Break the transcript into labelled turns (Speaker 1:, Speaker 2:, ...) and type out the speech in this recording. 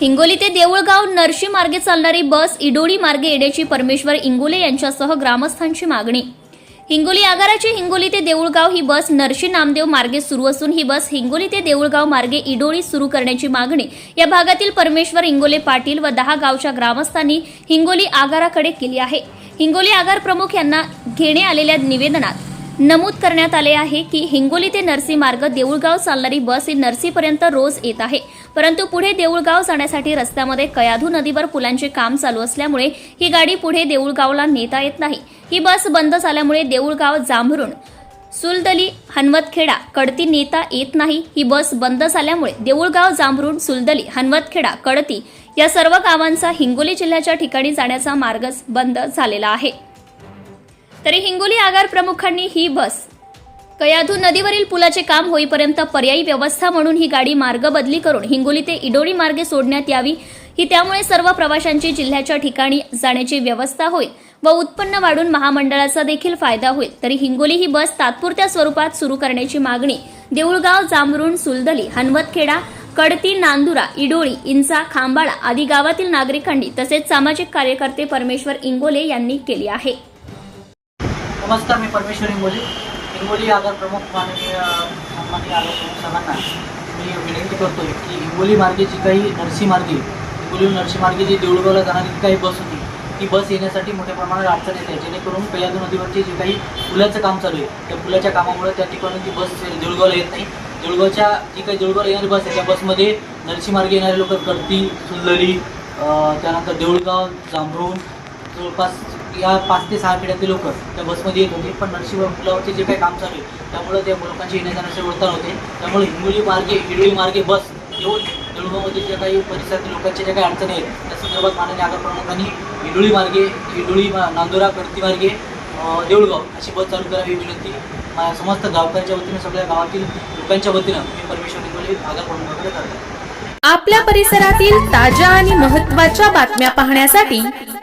Speaker 1: हिंगोली ते देऊळगाव नरशी मार्गे चालणारी बस इडोळी मार्गे येण्याची परमेश्वर इंगोले यांच्यासह ग्रामस्थांची मागणी. हिंगोली आगाराची हिंगोली ते देऊळगाव ही बस नरशी नामदेव मार्गे सुरू असून ही बस हिंगोली ते देऊळगाव मार्गे इडोळी सुरू करण्याची मागणी. या भागातील परमेश्वर इंगोले पाटील व दहा गावच्या ग्रामस्थांनी हिंगोली आगाराकडे केली आहे. हिंगोली आगार प्रमुख यांना घेणे आलेल्या निवेदनात नमूद करण्यात आले आहे की हिंगोली ते नरसी मार्ग देऊळगाव चालणारी बस ही नरसीपर्यंत रोज येत आहे. परंतु पुढे देऊळगाव जाण्यासाठी रस्त्यामध्ये कयाधू नदीवर पुलांचे काम चालू असल्यामुळे ही गाडी पुढे देऊळगावला नेता येत नाही. ही बस बंद झाल्यामुळे देऊळगाव जांभरून सुलदली हनवतखेडा कडती नेता येत नाही. ही बस बंद झाल्यामुळे देऊळगाव जांभरून सुलदली हनवतखेडा कडती या सर्व गावांचा हिंगोली जिल्ह्याच्या ठिकाणी जाण्याचा मार्गच बंद झालेला आहे. तरी हिंगोली आगार प्रमुखांनी ही बस कयाधू नदीवरील पुलाचे काम होईपर्यंत पर्यायी व्यवस्था म्हणून ही गाडी मार्ग बदली करून हिंगोली ते इडोळी मार्गे सोडण्यात यावी. ही त्यामुळे सर्व प्रवाशांची जिल्ह्याच्या ठिकाणी जाण्याची व्यवस्था होईल व उत्पन्न वाढून महामंडळाचा देखील फायदा होईल. तरी हिंगोली ही बस तात्पुरत्या स्वरूपात सुरू करण्याची मागणी देऊळगाव जांभरुण सुलदली हनवतखेडा कडती नांदुरा इडोळी इंचा खांबाळा आदी गावातील नागरिकांनी तसेच सामाजिक कार्यकर्ते परमेश्वर इंगोले यांनी केली आहे.
Speaker 2: नमस्कार मी परमेश्वर इंगोली. हिंगोली आगार प्रमुख माननीय माननीय आगार प्रमुख साहेबांना मी विनंती करतो की हिंगोली मार्गे जी काही नरसी मार्गे हिंगोली नरसी मार्गे जी देऊळगावला जाणारी जी काही बस होती ती बस येण्यासाठी मोठ्या प्रमाणात अडचण येते. जेणेकरून कयादू नदीवरचे जे काही पुलाचं काम चालू आहे त्या पुलाच्या कामामुळे त्या ठिकाणी ती बस देऊळगावला येत नाही. देऊळगावच्या जी काही देऊळगावला येणारी बस आहे त्या बसमध्ये नरसी मार्गे येणारे लोक कडती सुंदरी त्यानंतर देऊळगाव जांभरून जवळपास या पाच ते सहा पिढ्यातले लोक त्या बसमध्ये येत होते. पण नरसिंह पुलावरचे जे काही काम चालू आहे त्यामुळे त्या लोकांची येण्या जाण्याचे वर्तन होते. त्यामुळे हिंगोली मार्गे हिरळी मार्गे बस येऊन देऊळगावमधील ज्या काही परिसरातील लोकांच्या ज्या काही अडचणी आहेत त्या संदर्भात माननीय आगार प्रमुखांनी हिडोळी मार्गे हिडोळी नांदुरा कडती मार्गे देऊळगाव अशी बस चालू करावी विनंती. समस्त गावकऱ्यांच्या वतीनं सगळ्या गावातील लोकांच्या वतीनं मी परमेश्वर हिंगोली आगार प्रमुखाकडे करतो.
Speaker 3: आपल्या परिसरातील ताज्या आणि महत्त्वाच्या बातम्या पाहण्यासाठी